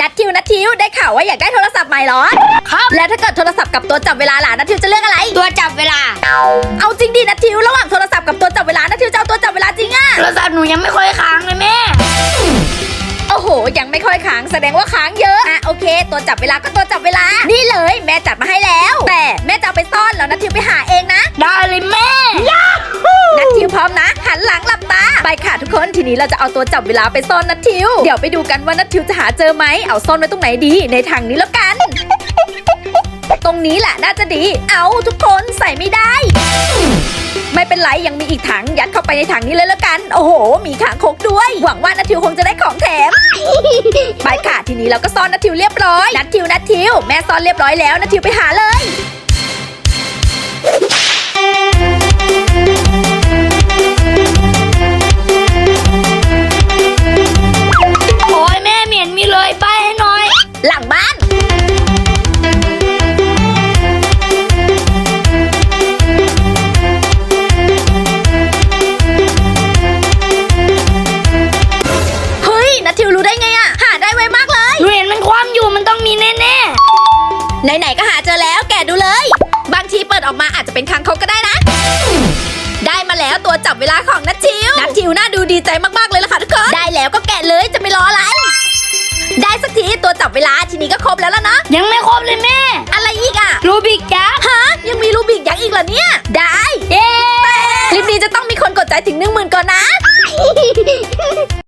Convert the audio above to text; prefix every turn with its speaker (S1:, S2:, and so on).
S1: นัททิวนัททิวได้ข่าวว่าอยากได้โทรศัพท์ใหม่เหรอ
S2: ครับ
S1: แล้วถ้าเกิดโทรศัพท์กับตัวจับเวลาล่ะนัททิวจะเลือกอะไร
S2: ตัวจับเวลา
S1: เอาจริงดินัททิวระหว่างโทรศัพท์กับตัวจับเวลานัททิวจะเอาตัวจับเวลาจริงอะ
S2: โทรศัพท์หนูยังไม่ค่อยค้างเลยแม่
S1: โอ้โห ยังไม่ค่อยค้างแสดงว่าค้างเยอะอะโอเค ตัวจับเวลาก็ตัวจับเวลา นี่เลย แม่จัดมาให้แล้ว แต่แม่จะเอาไปซ่อนแล้วนัททิวไปหาเองนะ
S2: ได้เลยแม่
S1: นัททิวพร้อมนะ หันหลังหลับตา ไปค่ะทุกคนทีนี้เราจะเอาตัวจับเวลาไปซ่อนนัททิว เดี๋ยวไปดูกันว่านัททิวจะหาเจอไหมเอาซ่อนไว้ตรงไหนดีในถังนี้แล้วกัน ตรงนี้แหละน่าจะดี เอาทุกคนใส่ไม่ได้ ไม่เป็นไรยังมีอีกถังยัดเข้าไปในถังนี้เลยแล้วกัน โอ้โห มีขางคกด้วย หวังว่านัททิวคงจะได้ของแถมไปค่ะทีนี้เราก็ซ่อนนัททิวเรียบร้อยนัททิวนัททิวแม่ซ่อนเรียบร้อยแล้วนัททิวไปหาเลย ไหนๆก็หาเจอแล้วแกะดูเลย บางทีเปิดออกมาอาจจะเป็นคางคกก็ได้นะ ได้มาแล้วตัวจับเวลาของนัททิว นัททิวน่าดูดีใจมากๆเลยล่ะค่ะทุกคน ได้แล้วก็แกะเลยจะไม่รออะไร ได้สักทีตัวจับเวลาทีนี้ก็ครบแล้วล่ะนะ
S2: ๆยังไม่ครบเลยแม่
S1: อะไรอีกอะ
S2: รูบิกยักษ์
S1: ฮะ ยังมีรูบิกยักษ์อีกเหรอเนี่ย ได้
S2: เย้
S1: คลิปนี้จะต้องมีคนกดใจถึงหนึ่งหมื่นก่อนนะ